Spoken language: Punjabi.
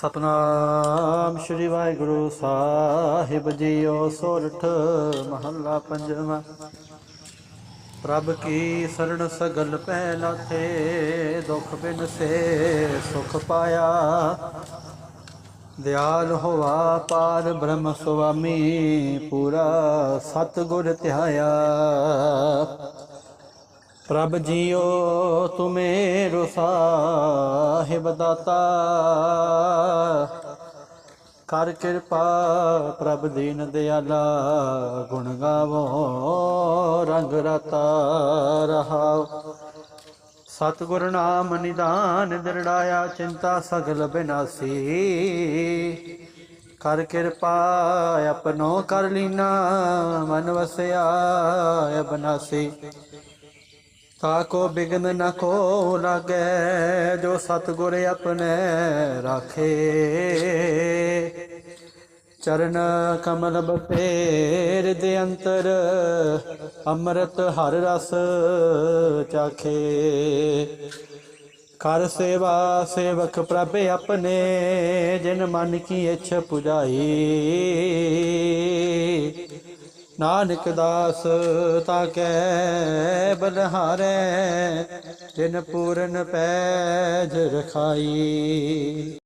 ਸਤਨਾਮ ਸ੍ਰੀ ਵਾਹਿਗੁਰੂ ਸਾਹਿਬ ਜੀਓ ਸੋਰਠ ਮਹੱਲਾ ਪੰਜਵਾਂ। ਪ੍ਰਭ ਕੀ ਸਰਣ ਸਗਲ ਪਹਿ ਤੇ ਦੁਖ ਬਿਨ ਸੇ ਸੁਖ ਪਾਇਆ। ਦਿਆਲ ਹੋਵਾ ਪਾਰ ਬ੍ਰਹਮ ਸੁਆਮੀ, ਪੂਰਾ ਸਤ ਗੁਰ ਧਿਆਇਆ। ਪ੍ਰਭ ਜੀਓ ਤੁਮੇਰੋ ਸਾਹਿਬ ਦਾਤਾ। ਕਰ ਕਿਰਪਾ ਪ੍ਰਭ ਦੀਨ ਦਿਆਲਾ, ਗੁਣ ਗਾਵੋ, ਰੰਗ ਰਤਾ ਰਹਾਉ ਸਤਿਗੁਰ ਨਾਮ ਨਿਦਾਨ ਦਿਰੜਾਇਆ, ਚਿੰਤਾ ਸਗਲ ਬਿਨਾਸੀ। ਕਰ ਕਿਰਪਾ ਆਪਨੋ ਕਰ ਲੀਨਾ, ਮਨ ਵਸਿਆ ਅਬਨਾਸੀ। ਤਾਕੋ ਬਿਗਨ ਨ ਕੋ ਲਾਗੈ, ਜੋ ਸਤਿਗੁਰ ਆਪਣੇ ਰਾਖੇ। ਚਰਨ ਕਮਲ ਬਪੇਰ ਦੇ ਅੰਤਰ, ਅੰਮ੍ਰਿਤ ਹਰ ਰਸ ਚਾਖੇ। ਕਰ ਸੇਵਾ ਸੇਵਕ ਪ੍ਰਭ ਆਪਣੇ, ਜਿਨ ਮਨ ਕੀ ਇੱਛ ਪੁਜਾਈ। ਨਾਨਕ ਦਾਸ ਤਾ ਕੈ ਬਲਹਾਰੈ ਤਿਨ ਪੂਰਨ ਪੈਜ ਰਖਾਈ।